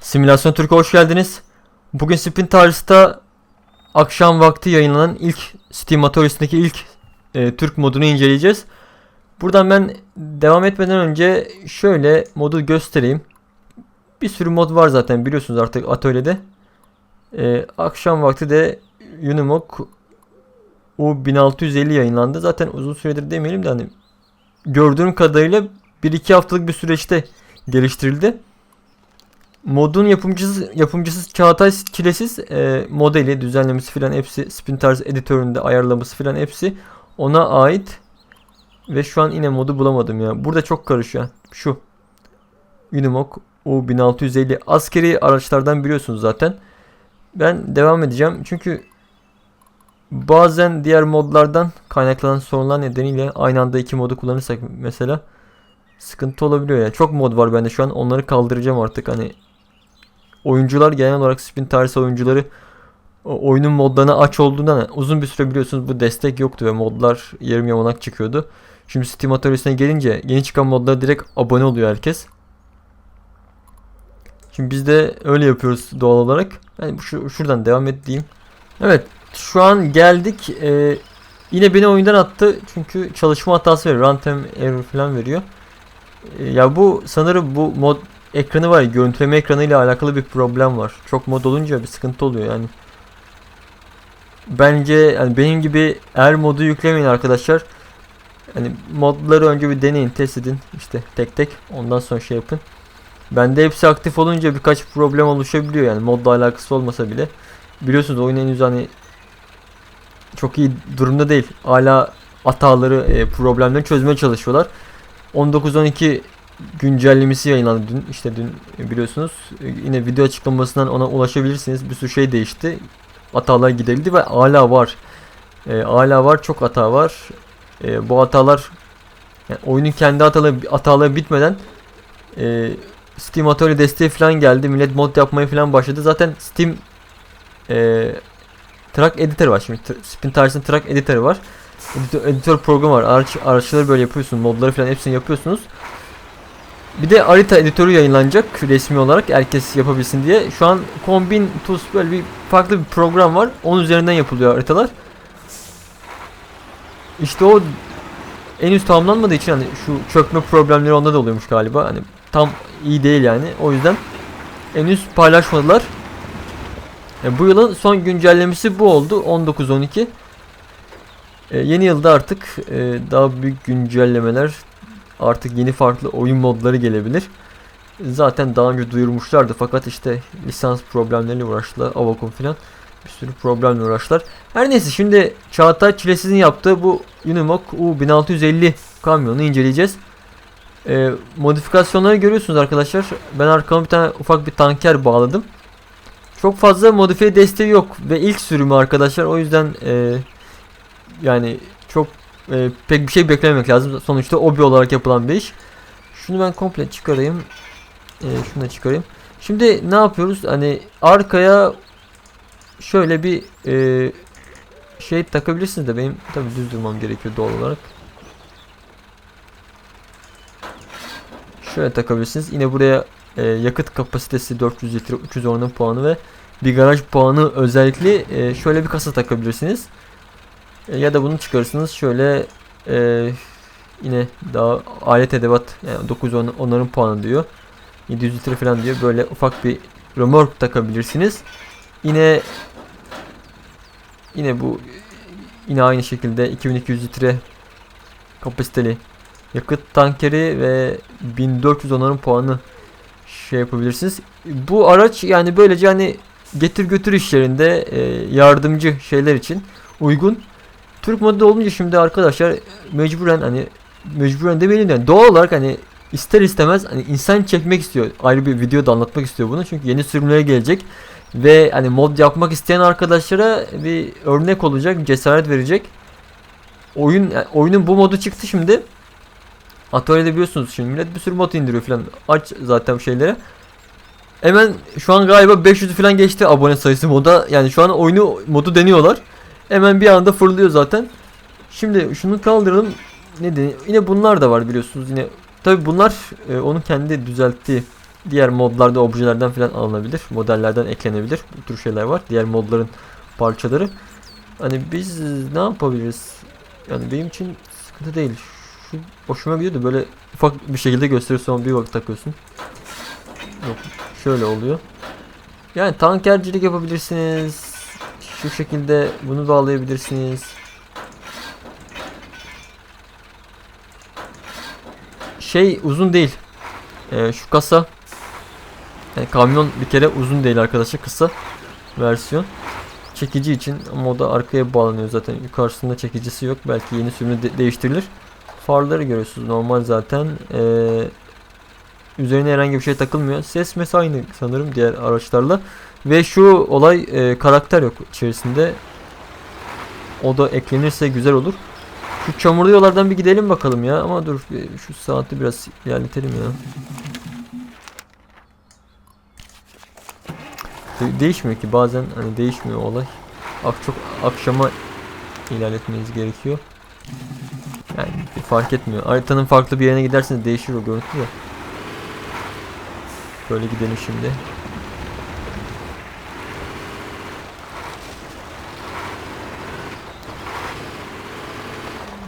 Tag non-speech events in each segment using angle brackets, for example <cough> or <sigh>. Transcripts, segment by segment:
Simülasyon Türk'e hoş geldiniz. Bugün Spin Tarz'da akşam vakti yayınlanan ilk Steam atölyesindeki ilk e, Türk modunu inceleyeceğiz. Buradan ben devam etmeden önce şöyle modu göstereyim. Bir sürü mod var zaten biliyorsunuz artık atölyede. E, akşam vakti de Unimog U1650 yayınlandı. Zaten uzun süredir demeyelim de hani gördüğüm kadarıyla 1-2 haftalık bir süreçte geliştirildi. Modun yapımcısı yapımcısı Çağatay Çilesiz e, modeli, düzenlemesi filan hepsi Spin Tarz editöründe ayarlaması filan hepsi ona ait. Ve şu an yine modu bulamadım ya. Burada çok karışıyor. Şu. Unimog U1650 askeri araçlardan biliyorsunuz zaten. Ben devam edeceğim. Çünkü bazen diğer modlardan kaynaklanan sorunlar nedeniyle aynı anda iki modu kullanırsak mesela sıkıntı olabiliyor ya. Çok mod var bende şu an. Onları kaldıracağım artık. Hani oyuncular genel olarak spin tarzı oyuncuları oyunun modlarına aç olduğundan hani uzun bir süre biliyorsunuz bu destek yoktu ve modlar yarım yamalak çıkıyordu. Şimdi Steam atölyesine gelince yeni çıkan modlara direkt abone oluyor herkes. Şimdi biz de öyle yapıyoruz doğal olarak. Yani şu, şuradan devam edeyim. Evet şu an geldik. Ee, yine beni oyundan attı çünkü çalışma hatası veriyor. Runtime error falan veriyor. Ee, ya bu sanırım bu mod ekranı var görüntüleme ekranıyla alakalı bir problem var. Çok mod olunca bir sıkıntı oluyor yani. Bence yani benim gibi eğer modu yüklemeyin arkadaşlar. Hani modları önce bir deneyin, test edin işte tek tek ondan sonra şey yapın. Bende hepsi aktif olunca birkaç problem oluşabiliyor yani modla alakası olmasa bile. Biliyorsunuz oyun henüz hani çok iyi durumda değil. Hala hataları, e, problemleri çözmeye çalışıyorlar. 19-12 güncellemesi yayınlandı dün. İşte dün e, biliyorsunuz. E, Yine video açıklamasından ona ulaşabilirsiniz. Bir sürü şey değişti. Hatalar giderildi ve hala var. E, hala var. Çok hata var. E, bu hatalar yani oyunun kendi hataları, hataları bitmeden e, Steam atölye desteği falan geldi. Millet mod yapmaya falan başladı. Zaten Steam e, Track Editor var. Şimdi Spin Tarz'ın Track Editor var. Editör, editör programı var. Araç, araçları böyle yapıyorsun. Modları falan hepsini yapıyorsunuz. Bir de harita editörü yayınlanacak resmi olarak herkes yapabilsin diye. Şu an Combine Tools böyle bir farklı bir program var. Onun üzerinden yapılıyor haritalar. İşte o henüz tamamlanmadığı için hani şu çökme problemleri onda da oluyormuş galiba. Hani tam iyi değil yani. O yüzden henüz paylaşmadılar. E, bu yılın son güncellemesi bu oldu. 19-12. E, yeni yılda artık e, daha büyük güncellemeler artık yeni farklı oyun modları gelebilir. Zaten daha önce duyurmuşlardı fakat işte lisans problemleriyle uğraştılar. Avacom filan bir sürü problemle uğraştılar. Her neyse şimdi Çağatay Çilesiz'in yaptığı bu Unimog U1650 kamyonu inceleyeceğiz. Ee, modifikasyonları görüyorsunuz arkadaşlar. Ben arkama bir tane ufak bir tanker bağladım. Çok fazla modifiye desteği yok ve ilk sürümü arkadaşlar. O yüzden e, yani çok e, pek bir şey beklememek lazım. Sonuçta obi olarak yapılan bir iş. Şunu ben komple çıkarayım. E, şunu da çıkarayım. Şimdi ne yapıyoruz? Hani arkaya şöyle bir e, şey takabilirsiniz de benim tabi düz durmam gerekiyor doğal olarak. Şöyle takabilirsiniz. Yine buraya e, yakıt kapasitesi 400 litre 300 oranın puanı ve bir garaj puanı özellikle e, şöyle bir kasa takabilirsiniz. E, ya da bunu çıkarırsınız şöyle e, yine daha alet edevat yani 9 on, onların puanı diyor. 700 litre falan diyor. Böyle ufak bir remork takabilirsiniz. Yine yine bu yine aynı şekilde 2200 litre kapasiteli yakıt tankeri ve 1400 onların puanı şey yapabilirsiniz. Bu araç yani böylece hani getir götür işlerinde e, yardımcı şeyler için uygun. Türk modu olunca şimdi arkadaşlar mecburen hani mecburen demeyelim de yani doğal olarak hani ister istemez hani insan çekmek istiyor. Ayrı bir videoda anlatmak istiyor bunu. Çünkü yeni sürümlere gelecek ve hani mod yapmak isteyen arkadaşlara bir örnek olacak, cesaret verecek. Oyun oyunun bu modu çıktı şimdi. Atölyede biliyorsunuz şimdi millet bir sürü mod indiriyor falan. Aç zaten şeylere. Hemen şu an galiba 500 falan geçti abone sayısı moda. Yani şu an oyunu modu deniyorlar. Hemen bir anda fırlıyor zaten. Şimdi şunu kaldıralım. Ne de yine bunlar da var biliyorsunuz. Yine tabi bunlar e, onun kendi düzelttiği diğer modlarda objelerden falan alınabilir. Modellerden eklenebilir. Bu tür şeyler var. Diğer modların parçaları. Hani biz ne yapabiliriz? Yani benim için sıkıntı değil. Şu hoşuma gidiyor da böyle ufak bir şekilde gösterir sonra bir vakit takıyorsun. Yok şöyle oluyor. Yani tankercilik yapabilirsiniz. Şu şekilde bunu bağlayabilirsiniz. Şey uzun değil. Ee, şu kasa yani kamyon bir kere uzun değil arkadaşlar kısa versiyon. Çekici için ama o da arkaya bağlanıyor zaten. Yukarısında çekicisi yok. Belki yeni sürümde de- değiştirilir. Farları görüyorsunuz normal zaten. Ee, üzerine herhangi bir şey takılmıyor. Ses mesela aynı sanırım diğer araçlarla. Ve şu olay e, karakter yok içerisinde. O da eklenirse güzel olur. Şu çamurlu yollardan bir gidelim bakalım ya. Ama dur şu saati biraz ilerletelim ya. De- değişmiyor ki bazen hani değişmiyor olay. Çok akşama ilerletmeniz gerekiyor. Yani fark etmiyor. Haritanın farklı bir yerine giderseniz değişir o görüntü de. Böyle gidelim şimdi.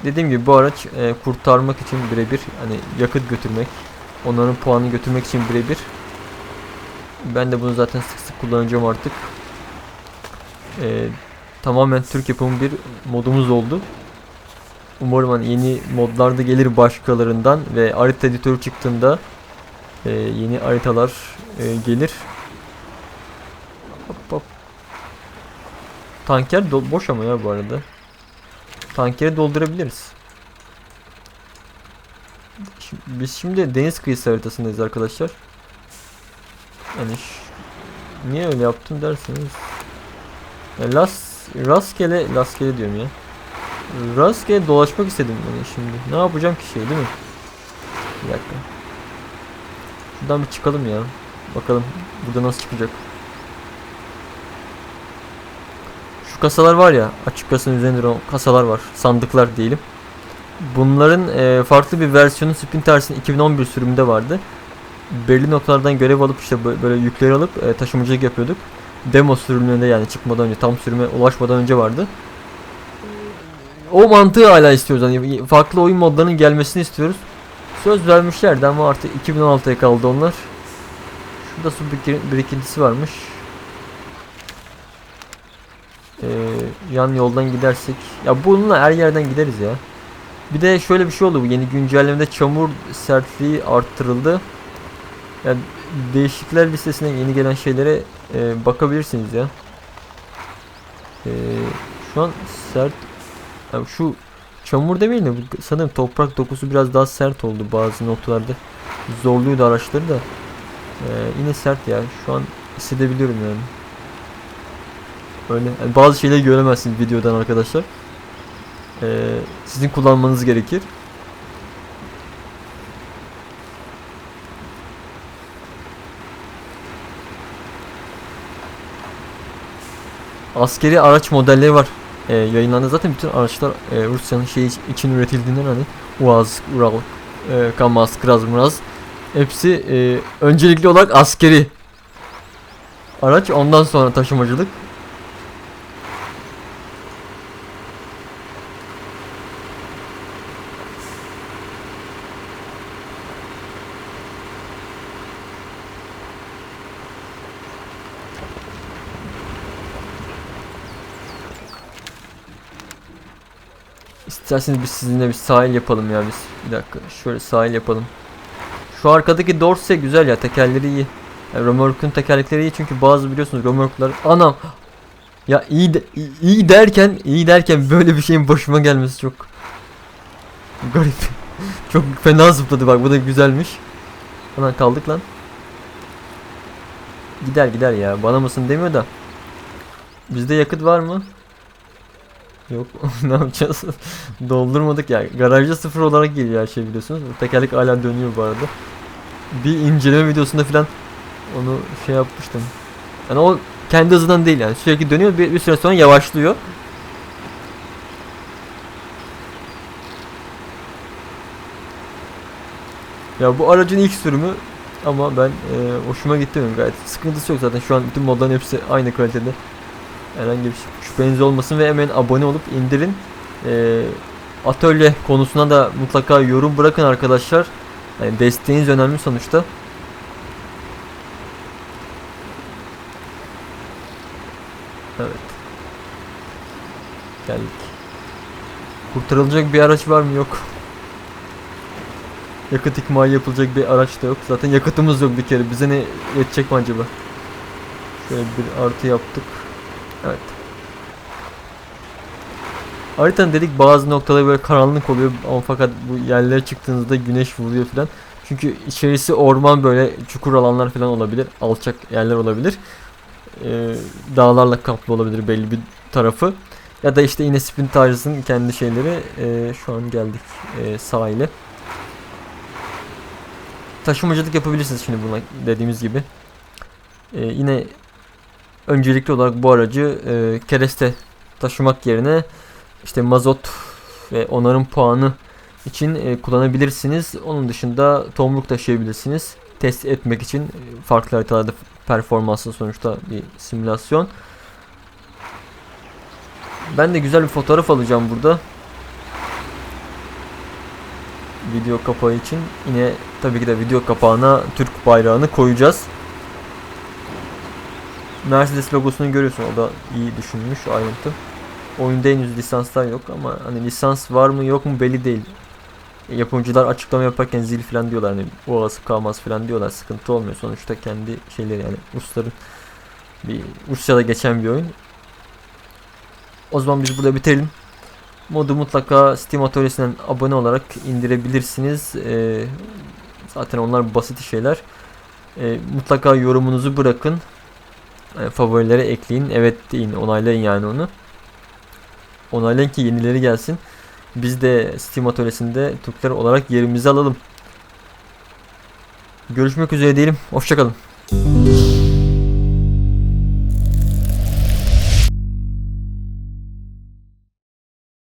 Dediğim gibi bu araç e, kurtarmak için birebir hani yakıt götürmek, onların puanını götürmek için birebir. Ben de bunu zaten sık sık kullanacağım artık. E, tamamen Türk yapımı bir modumuz oldu. Umarım hani yeni modlarda gelir başkalarından ve harita editörü çıktığında e, yeni haritalar e, gelir. Hop hop. Tanker boş ama ya bu arada. Tankeri doldurabiliriz. Şimdi, biz şimdi deniz kıyısı haritasındayız arkadaşlar. Yani niye öyle yaptım derseniz. Ya las rastgele rastgele diyorum ya. Rastgele dolaşmak istedim yani şimdi. Ne yapacağım ki şey değil mi? Bir dakika. Şuradan bir çıkalım ya. Bakalım burada nasıl çıkacak. Şu kasalar var ya açık kasanın üzerinde duran kasalar var. Sandıklar diyelim. Bunların e, farklı bir versiyonu Splinters'in 2011 sürümünde vardı. Belli noktalardan görev alıp işte bö- böyle yükleri alıp e, taşımacılık yapıyorduk. Demo sürümünde yani çıkmadan önce tam sürüme ulaşmadan önce vardı. O mantığı hala istiyoruz. Hani farklı oyun modlarının gelmesini istiyoruz. Söz vermişlerdi ama artık 2016'ya kaldı onlar. Şurada su biriki- birikintisi varmış. Ee, yan yoldan gidersek ya bununla her yerden gideriz ya. Bir de şöyle bir şey oldu bu yeni güncellemede çamur sertliği arttırıldı. Yani değişiklikler listesine yeni gelen şeylere e, bakabilirsiniz ya. Ee, şu an sert ya şu çamur demeyin de sanırım toprak dokusu biraz daha sert oldu bazı noktalarda. Zorluyordu araçları da. Ee, yine sert ya. Şu an hissedebiliyorum yani. Öyle. Yani bazı şeyleri göremezsiniz videodan arkadaşlar. Ee, sizin kullanmanız gerekir. Askeri araç modelleri var. Ee, yayınlandı zaten bütün araçlar e, Rusya'nın şey için üretildiğinden hani UAZ, Ural, e, Kamaz, Kraz, Muraz hepsi e, öncelikli olarak askeri araç ondan sonra taşımacılık. İsterseniz biz sizinle bir sahil yapalım ya biz. Bir dakika şöyle sahil yapalım. Şu arkadaki dorse güzel ya tekerleri iyi. Yani römorkun tekerlekleri iyi çünkü bazı biliyorsunuz römorklar anam ya iyi, de, iyi, derken iyi derken böyle bir şeyin başıma gelmesi çok garip. <laughs> çok fena zıpladı bak bu da güzelmiş. Ana kaldık lan. Gider gider ya bana mısın demiyor da. Bizde yakıt var mı? Yok <laughs> ne yapacağız? Doldurmadık ya. Garajda sıfır olarak geliyor her şey biliyorsunuz. Tekerlek hala dönüyor bu arada. Bir inceleme videosunda falan onu şey yapmıştım. Yani o kendi hızından değil yani sürekli dönüyor bir, bir süre sonra yavaşlıyor. Ya bu aracın ilk sürümü ama ben e, hoşuma gitti benim gayet. Sıkıntısı yok zaten şu an bütün modların hepsi aynı kalitede. Herhangi bir şüpheniz olmasın ve hemen abone olup indirin. E, atölye konusuna da mutlaka yorum bırakın arkadaşlar. Yani desteğiniz önemli sonuçta. Evet. Geldik. Kurtarılacak bir araç var mı? Yok. Yakıt ikmali yapılacak bir araç da yok. Zaten yakıtımız yok bir kere. Bize ne yetecek mi acaba? Şöyle bir artı yaptık. Evet. Haritanın dedik bazı noktaları böyle karanlık oluyor ama fakat bu yerlere çıktığınızda güneş vuruyor falan. Çünkü içerisi orman böyle çukur alanlar falan olabilir. Alçak yerler olabilir. Ee, dağlarla kaplı olabilir belli bir tarafı. Ya da işte yine Spin Tires'ın kendi şeyleri. Ee, şu an geldik ee, sahile. Taşımacılık yapabilirsiniz şimdi buna dediğimiz gibi. Ee, yine öncelikli olarak bu aracı e, kereste taşımak yerine işte mazot ve onarım puanı için e, kullanabilirsiniz. Onun dışında tomruk taşıyabilirsiniz. Test etmek için e, farklı haritalarda performanslı sonuçta bir simülasyon. Ben de güzel bir fotoğraf alacağım burada. Video kapağı için. Yine tabii ki de video kapağına Türk bayrağını koyacağız. Mercedes logosunu görüyorsun. O da iyi düşünmüş ayrıntı. Oyunda henüz lisanslar yok ama hani lisans var mı yok mu belli değil. Yapımcılar açıklama yaparken zil falan diyorlar hani bu olası kalmaz falan diyorlar sıkıntı olmuyor sonuçta kendi şeyleri yani Rusların bir Rusya'da geçen bir oyun. O zaman biz burada bitirelim. Modu mutlaka Steam atölyesinden abone olarak indirebilirsiniz. Ee, zaten onlar basit şeyler. Ee, mutlaka yorumunuzu bırakın. Ee, favorilere ekleyin. Evet deyin. Onaylayın yani onu. Onaylayın ki yenileri gelsin. Biz de Steam atölyesinde Türkler olarak yerimizi alalım. Görüşmek üzere diyelim. Hoşçakalın.